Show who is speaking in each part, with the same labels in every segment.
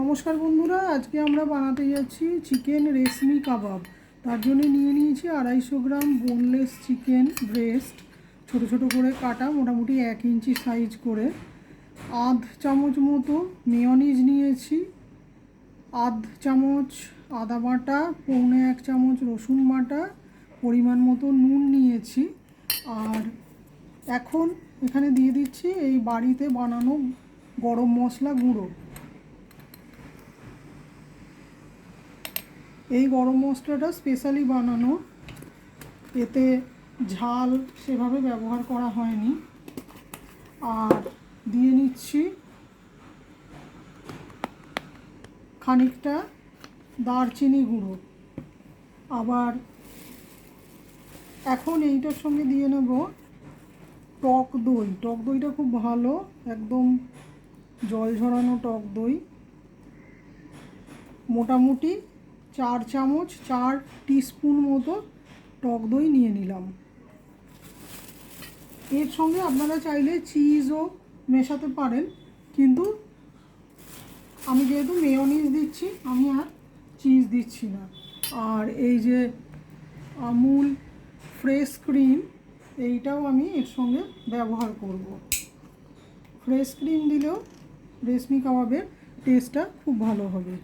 Speaker 1: নমস্কার বন্ধুরা, আজকে আমরা বানাতে যাচ্ছি চিকেন রেশমি কাবাব। তার জন্য নিয়ে নিয়েছি আড়াইশো গ্রাম বোনলেস চিকেন ব্রেস্ট ছোট ছোট করে কাটা, মোটামুটি এক ইঞ্চি সাইজ করে। আধ চামচ মতো মেয়নিজ নিয়েছি। আধ চামচ আদা বাটা, পৌনে এক চামচ রসুন বাটা, পরিমাণ মতো নুন নিয়েছি। আর এখন এখানে দিয়ে দিচ্ছি এই বাড়িতে বানানো গরম মশলা গুঁড়ো। এই গরম মশলাটা স্পেশালি বানানো। এতে ঝাল সেভাবে ব্যবহার করা হয়নি। আর দিয়ে নিচ্ছি খানিকটা দারচিনি গুঁড়ো। আবার এখন এইটার সঙ্গে দিয়ে নেব টক দই। টক দইটা খুব ভালো, একদম জল ঝরানো টক দই। মোটামুটি চার চামচ, চার টিস্পুন মতো টক দই নিয়ে নিলাম। এর সঙ্গে আপনারা চাইলে চিজও মেশাতে পারেন, কিন্তু আমি যেহেতু মেয়নিজ দিচ্ছি, আমি আর চিজ দিচ্ছি না। আর এই যে আমুল ফ্রেশ ক্রিম এইটাও আমি এর সঙ্গে ব্যবহার করব। ফ্রেশ ক্রিম দিলেও রেশমি কাবাবের টেস্টটা খুব ভালো হবে।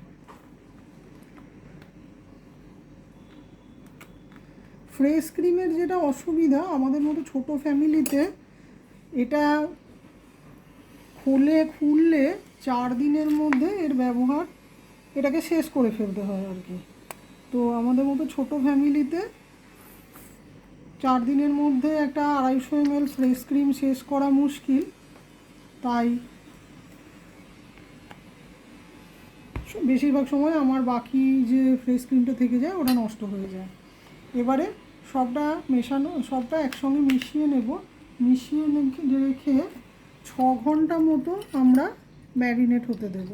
Speaker 1: ফ্রেশ ক্রিমের যেটা অসুবিধা আমাদের মতো ছোট ফ্যামিলিতে, এটা খুলে খুললে চার দিনের মধ্যে এর ব্যবহার এটাকে শেষ করে ফেলতে হয় আর কি। তো আমাদের মতো ছোট ফ্যামিলিতে চার দিনের মধ্যে একটা আড়াইশো এমএল ফ্রেশ ক্রিম শেষ করা মুশকিল। তাই বেশিরভাগ সময় আমার বাকি যে ফ্রেশ ক্রিমটা থেকে যায়, ওটা নষ্ট হয়ে যায়। এবারে সবটা মেশানো, সবটা একসঙ্গে মিশিয়ে নেব। মিশিয়ে রেখে রেখে ছ ঘণ্টা মতো আমরা ম্যারিনেট হতে দেব।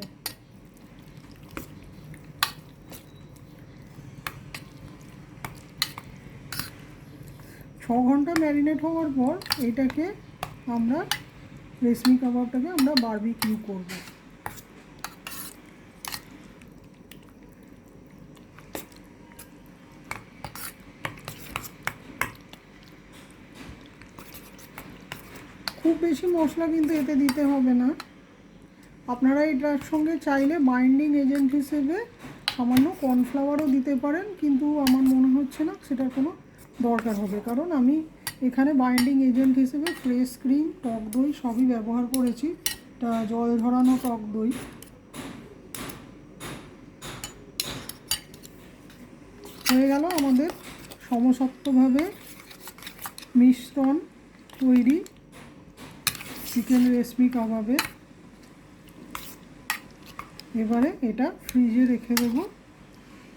Speaker 1: ছ ঘণ্টা ম্যারিনেট হওয়ার পর এটাকে আমরা রেশমি কাবাবটাকে আমরা বারবিকিউ করব। বেশি মশলা কিন্তু এতে দিতে হবে না। আপনারা এটার সঙ্গে চাইলে বাইন্ডিং এজেন্ট হিসেবে সামান্য কর্নফ্লাওয়ারও দিতে পারেন, কিন্তু আমার মনে হচ্ছে না সেটার কোনো দরকার হবে। কারণ আমি এখানে বাইন্ডিং এজেন্ট হিসেবে ফ্রেশ ক্রিম টক দই সবই ব্যবহার করেছি। জল ঝরানো টক দই। হয়ে গেল আমাদের সমসত্বভাবে মিশ্রণ তৈরি। চিকেন রেশমি কাবাবে। এবারে এটা ফ্রিজে রেখে দেবো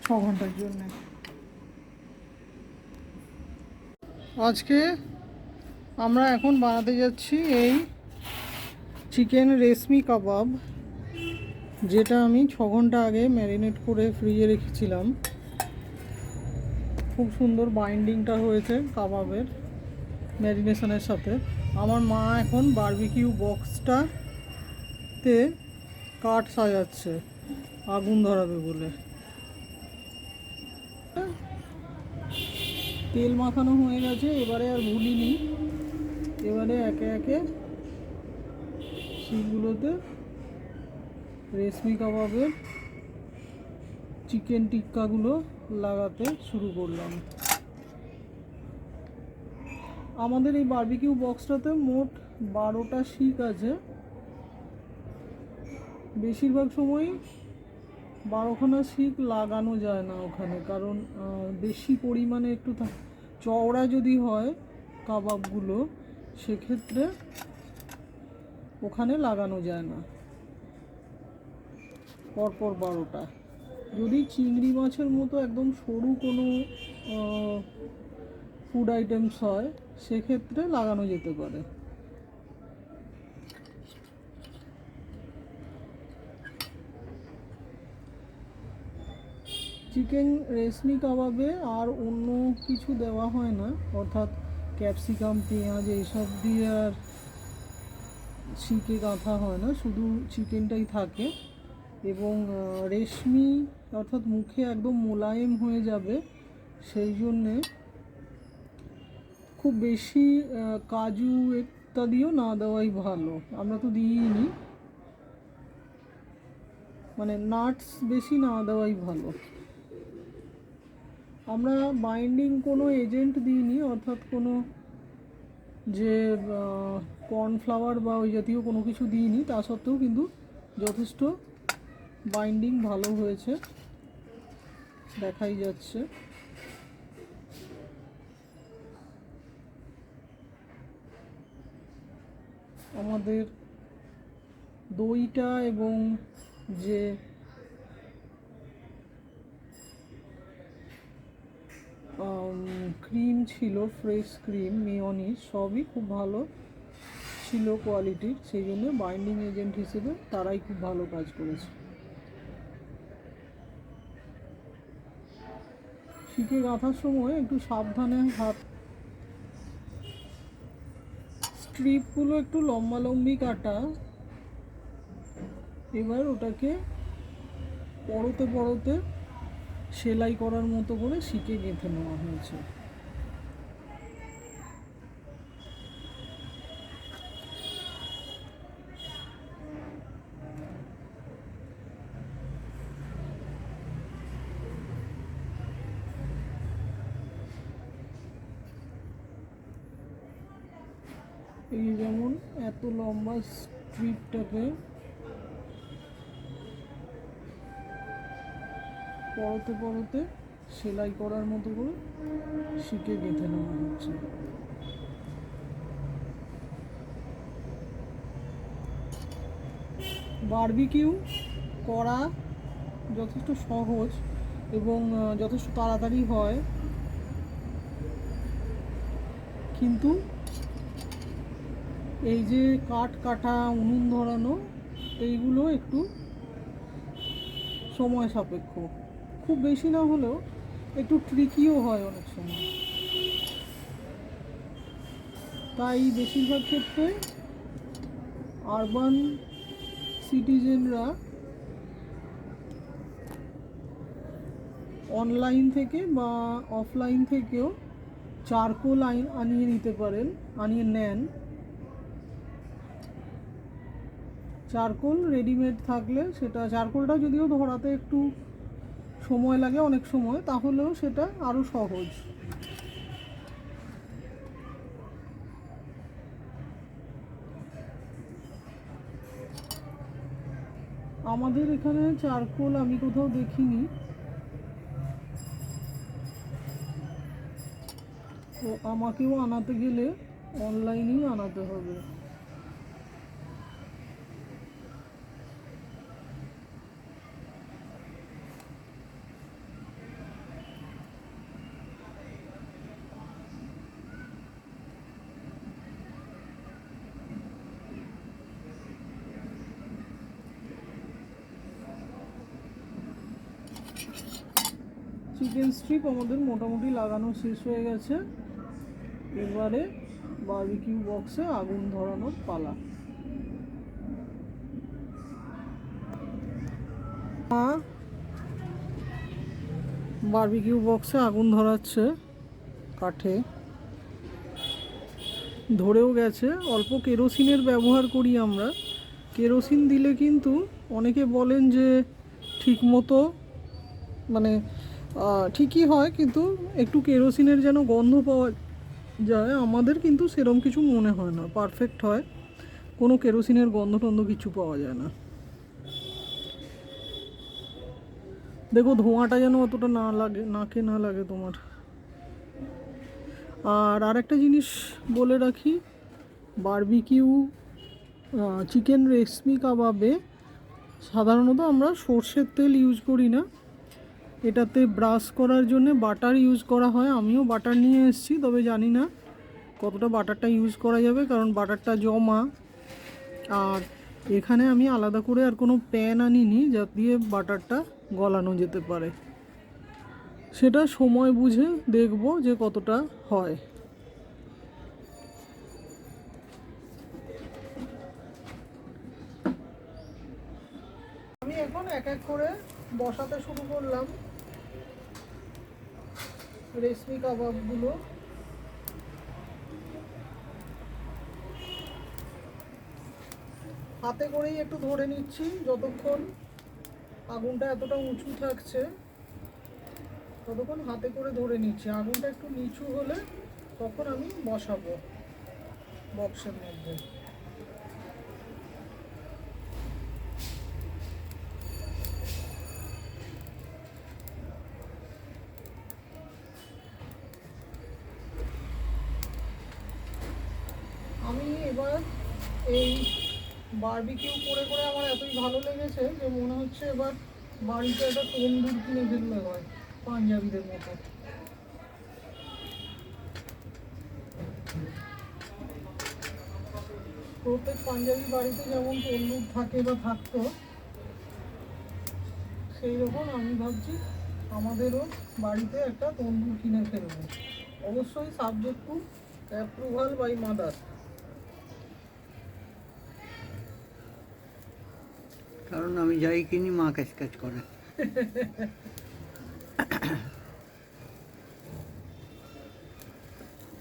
Speaker 1: ছ ঘণ্টার জন্য। আজকে আমরা এখন বানাতে যাচ্ছি এই চিকেন রেশমি কাবাব, যেটা আমি ছ ঘণ্টা আগে ম্যারিনেট করে ফ্রিজে রেখেছিলাম। খুব সুন্দর বাইন্ডিংটা হয়েছে কাবাবের ম্যারিনেশনের সাথে। আমার মা এখন বারবিকিউ বক্সটাতে কাঠ সাজাচ্ছে, আগুন ধরাবে বলে। তেল মাখানো হয়ে গেছে, এবারে আর ভুলিনি এবারে একে একে শিলগুলোতে রেশমি কাবাবের চিকেন টিক্কাগুলো লাগাতে শুরু করলাম। আমাদের এই বারবিকিউ বক্সটাতে মোট বারোটা শিক আছে। বেশিরভাগ সময় বারোখানা শিক লাগানো যায় না ওখানে, কারণ বেশি পরিমাণে একটু চওড়া যদি হয় কাবাবগুলো, সেক্ষেত্রে ওখানে লাগানো যায় না। পরপর বারোটা। যদি চিংড়ি মাছের মতো একদম সরু কোনো ফুড আইটেমস হয় সেক্ষেত্রে লাগানো যেতে পারে। চিকেন রেশমি কাবাবে আর অন্য কিছু দেওয়া হয় না, অর্থাৎ ক্যাপসিকাম, পেঁয়াজ এইসব দিয়ে আর শিকে গাঁথা হয় না, শুধু চিকেনটাই থাকে। এবং রেশমি অর্থাৎ মুখে একদম মোলায়েম হয়ে যাবে, সেই জন্যে খুব বেশি কাজু ইত্যাদিও না, দেওয়াই ভালো। আমরা তো দিইনি। মানে নাটস বেশি না, দেওয়াই ভালো। আমরা বাইন্ডিং কোনো এজেন্ট দিইনি, অর্থাৎ কোনো যে কর্নফ্লাওয়ার বা ওই জাতীয় কোনো কিছু দিইনি। তা সত্ত্বেও কিন্তু যথেষ্ট বাইন্ডিং ভালো হয়েছে। দেখাই যাচ্ছে। আমাদের দইটা এবং যে ক্রিম ছিল ফ্রেশ ক্রিম মেয়নি, সবই খুব ভালো ছিল কোয়ালিটির সেই জন্য বাইন্ডিং এজেন্ট হিসেবে তারাই খুব ভালো কাজ করেছে। শিখে গাঁথার সময় একটু সাবধানে হাত স্ট্রিপগুলো একটু লম্বা লম্বি কাটা। এবার ওটাকে পরতে পরতে সেলাই করার মতো করে শিখে গেঁথে নেওয়া হয়েছে এই যেমন এত লম্বা স্ট্রিপটাকে। পরতে পরতে সেলাই করার মতো করে শিকে গেঁথে নেওয়া হচ্ছে। বারবিকিউ করা যথেষ্ট সহজ এবং যথেষ্ট তাড়াতাড়ি হয়। কিন্তু এই যে কাঠ কাটা, উনুন ধরানো, এইগুলো একটু সময় সাপেক্ষ। খুব বেশি না হলেও একটু ট্রিকিও হয় অনেক সময়। তাই বেশিরভাগ ক্ষেত্রে আরবান সিটিজেনরা অনলাইন থেকে বা অফলাইন থেকেও চারকোল আনিয়ে নিতে পারেন, আনিয়ে নেন। চারকোল রেডিমেড থাকলে সেটা, চারকোলটা যদিও ধরাতে একটু সময় লাগে, অনেক সময়, তাহলেও সেটা আরও সহজ। আমাদের এখানে চারকোল আমি কোথাও দেখিনি। তো আমাকেও আনাতে গেলে অনলাইনেই আনাতে হবে। চিকেন স্ট্রিপ আমাদের মোটামুটি লাগানো শেষ হয়ে গেছে। এবারে বারবিকিউ বক্সে আগুন ধরানোর পালা। বারবিকিউ বক্সে আগুন ধরাচ্ছে কাঠে। ধরেও গেছে, অল্প কেরোসিনের ব্যবহার করি আমরা। কেরোসিন দিলে কিন্তু অনেকে বলেন যে ঠিকমতো মানে ঠিকই হয়, কিন্তু একটু কেরোসিনের যেন গন্ধ পাওয়া যায়, আমাদের কিন্তু সেরম কিছু মনে হয় না। পারফেক্ট হয়, কোনো কেরোসিনের গন্ধ টন্ধ কিছু পাওয়া যায় না। দেখো, ধোঁয়াটা যেন অতটা না লাগে, নাকে না লাগে তোমার। আর আরেকটা জিনিস বলে রাখি, বারবিকিউ চিকেন রেশমি কাবাবে সাধারণত আমরা সর্ষের তেল ইউজ করি না এটাতে ব্রাশ করার জন্য বাটার ইউজ করা হয়। আমিও বাটার নিয়ে এসেছি, তবে জানি না কতটা বাটারটা ইউজ করা যাবে, কারণ বাটারটা জমা। আর এখানে আমি আলাদা করে আর কোনো প্যান আনিনি, যা দিয়ে বাটারটা গলানো যেতে পারে। সেটা সময় বুঝে দেখব যে কতটা হয়। আমি এখন এক এক করে বসাতে শুরু করলাম। রেশমি কাবাবগুলো। হাতে করেই একটু ধরে নিচ্ছি, যতক্ষণ আগুনটা এতটা উঁচু থাকছে, ততক্ষণ হাতে করে ধরে নিচ্ছি। আগুনটা একটু নিচু হলে তখন আমি বসাবো বক্সের মধ্যে। বারবিকিউ করে করে আমার এতই ভালো লেগেছে যে মনে হচ্ছে এবার বাড়িতে একটা তন্দুর কিনে ফেললে হয় পাঞ্জাবিদের মতো। প্রত্যেক পাঞ্জাবি বাড়িতে যেমন তন্দুর থাকে বা থাকতো, সেই রকম আমি ভাবছি আমাদেরও বাড়িতে একটা তন্দুর কিনে ফেলব। অবশ্যই subject to approval by mother
Speaker 2: কারণ আমি যাই কিনি মা কাজ কাজ করে।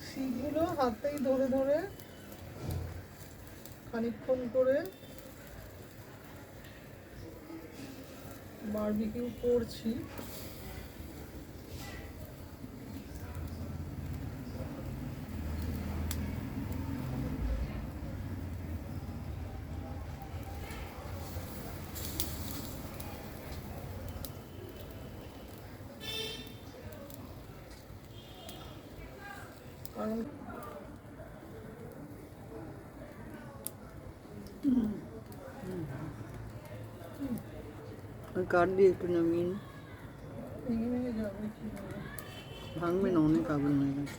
Speaker 1: সিগুলো হাতেই ধরে ধরে খানিকক্ষণ করে বারবিকিউ করছি।
Speaker 2: কাঠ দিয়ে একটু নামিয়ে ভাঙবে না, অনেক আগুন হয়ে গেছে।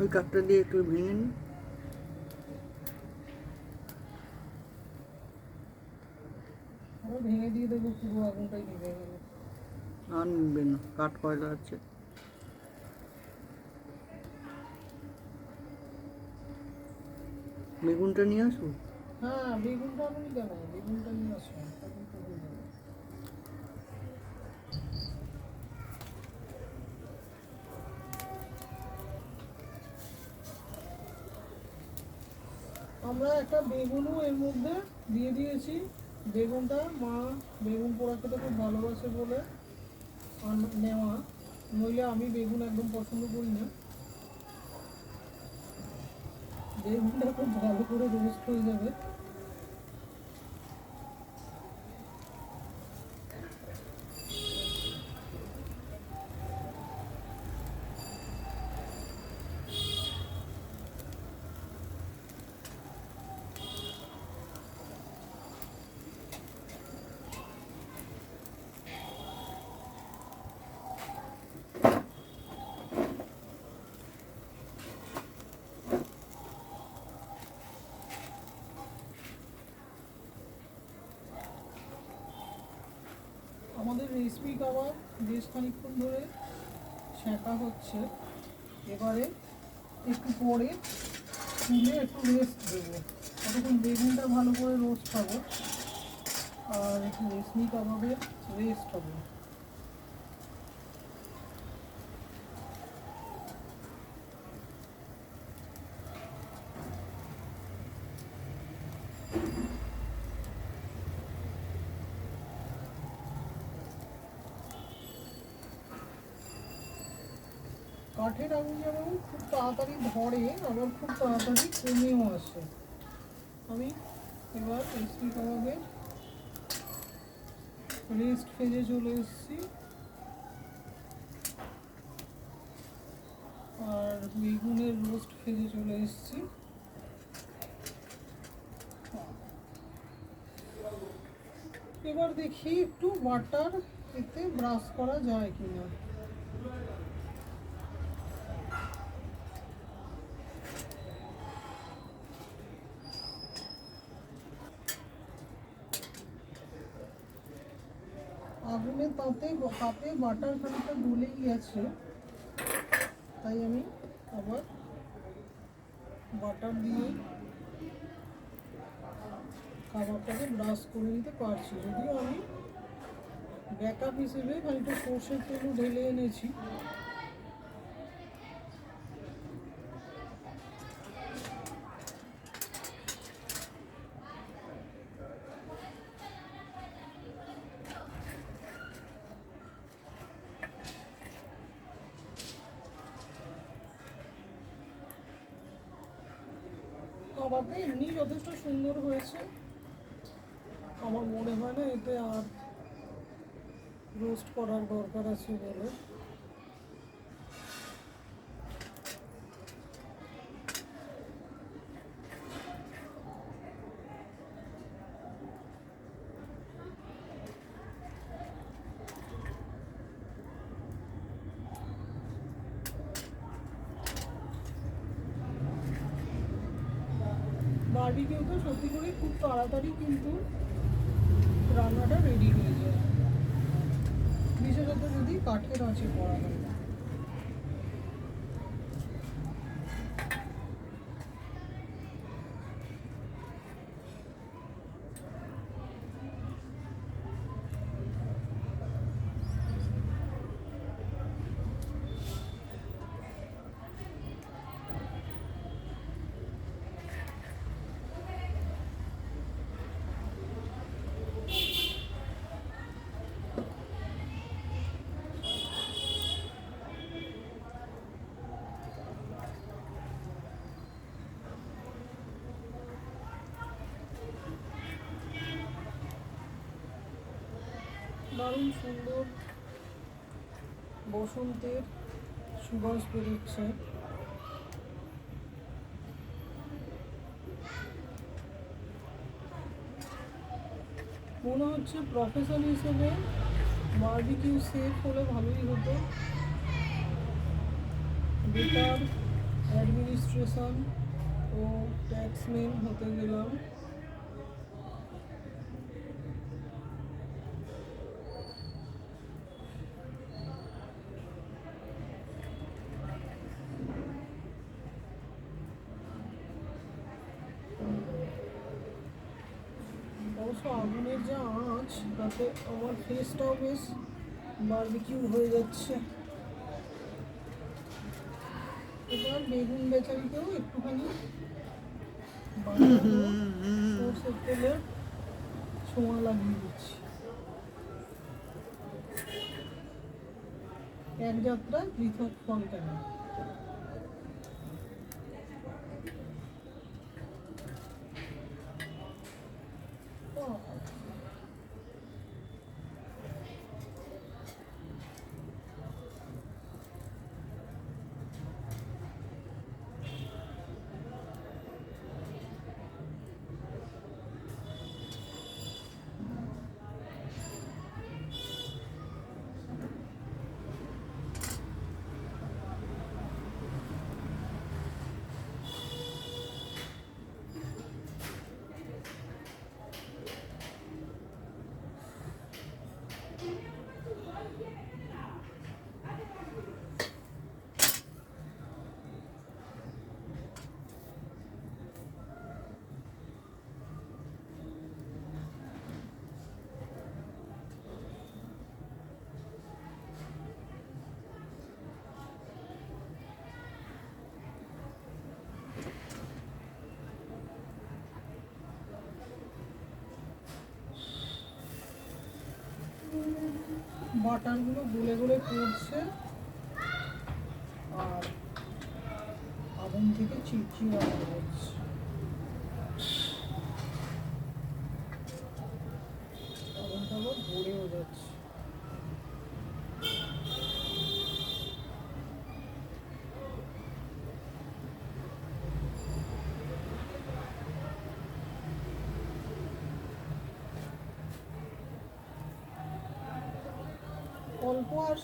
Speaker 2: ওই কাঠটা দিয়ে একটু ভেঙে নি।
Speaker 1: ভেঙে দিয়ে দেবো পুরো আগুনটাই নিভে গেল
Speaker 2: আর নিবে না কাঠ কয়লা আছে। বেগুনটা নিয়ে আসব?
Speaker 1: হ্যাঁ বেগুনটা আমি কেন? বেগুনটা নিয়ে আসো তখন তো যাবে আমরা একটা বেগুনও এর মধ্যে দিয়ে দিয়েছি। বেগুনটা মা বেগুন পোড়া খেতে খুব ভালোবাসে বলে নেওয়া। নইলে আমি বেগুন একদম পছন্দ করি না। বেগুনটা খুব ভালো করে রোস্ট হয়ে যাবে। আমাদের রেসিপি কাবাব বেশ খানিকক্ষণ ধরে ছেঁকা হচ্ছে। এবারে একটু পরে তুলে একটু রেস্ট দেবো। ততক্ষণ বেগুনটা ভালো করে রোস্ট খাব। আর একটু রেশমি কাবাবের রেস্ট হবে কাঠের আগুন যেমন খুব তাড়াতাড়ি ধরে, আবার খুব তাড়াতাড়ি কমেও আসে। আমি এবার রেসিপি কাবাবে রেস্ট ফেজে চলে এসেছি। আর বেগুনের রোস্ট ফেজে চলে এসেছি। এবার দেখি একটু বাটার এতে ব্রাশ করা যায় কিনা। তাতে তাতে বাটার খানিকটা গলে গিয়েছে। তাই আমি আবার বাটার দিয়ে খাবারটাকে ব্রাশ করে নিতে পারছি। যদিও আমি ব্যাকআপ হিসেবে খানিকটা সর্ষের তেলও ঢেলে এনেছি কাবাবটা এমনি যথেষ্ট সুন্দর হয়েছে আমার মনে হয় না এতে আর রোস্ট করার দরকার আছে বলে বার্বিকিউতে সত্যি করে খুব তাড়াতাড়ি কিন্তু রান্নাটা রেডি হয়ে যায় বিশেষত যদি কাঠের আঁচে করা হয় দারুণ সুন্দর বসন্তের সুবাস বেরোচ্ছে মনে হচ্ছে প্রফেশন হিসেবে বারবিকিউ সেফ হলে ভালোই হতো। বেটার অ্যাডমিনিস্ট্রেশন ও ট্যাক্সম্যান হতে গেলাম। তাতে আমার ফেসটাও বেশ বারবিকিউ হয়ে যাচ্ছে। এবার বেগুন বেচারিকেও একটুখানি সর্ষের তেলে ছোঁয়া লাগিয়ে দিচ্ছি। এক যাত্রায় পৃথক ফল কেন। বাটারগুলো গুলে গুলে পড়ছে আর আগুন থেকে চিপচিপ আওয়াজ হচ্ছে।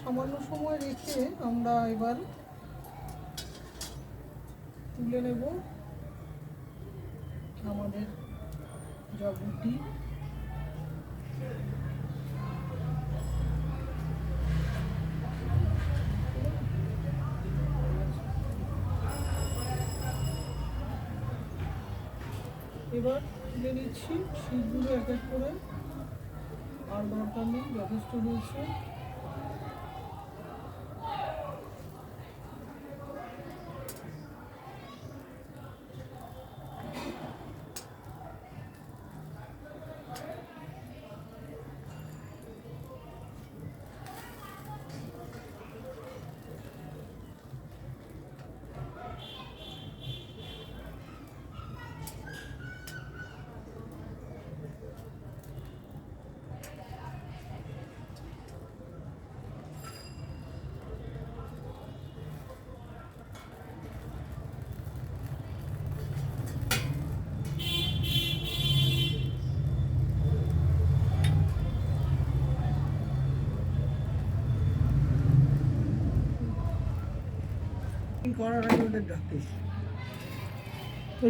Speaker 1: সামান্য সময় রেখে আমরা এবার তুলে নেব আমাদের জগটি। এবার তুলে নিচ্ছি শীতগুলো এক এক করে। আর দরকার নেই যথেষ্ট রয়েছে।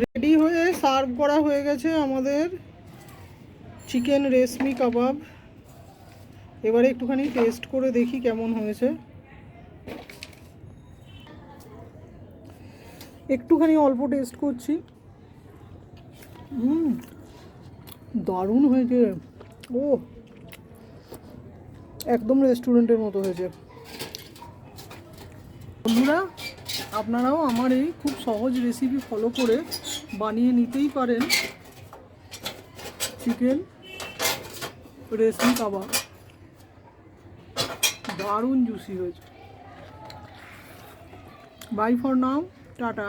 Speaker 1: রেডি হয়ে সার্ভ করা হয়ে গেছে আমাদের চিকেন রেশমি কাবাব। এবারে একটুখানি টেস্ট করে দেখি কেমন হয়েছে। একটুখানি অল্প টেস্ট করছি। হুম, দারুণ হয়েছে। ও একদম রেস্টুরেন্টের মতো হয়েছে বন্ধুরা আপনারাও আমার এই খুব সহজ রেসিপি ফলো করে বানিয়ে নিতেই পারেন। চিকেন রেশমি কাবাব। দারুণ জুসি হয়েছে। Bye for now tata.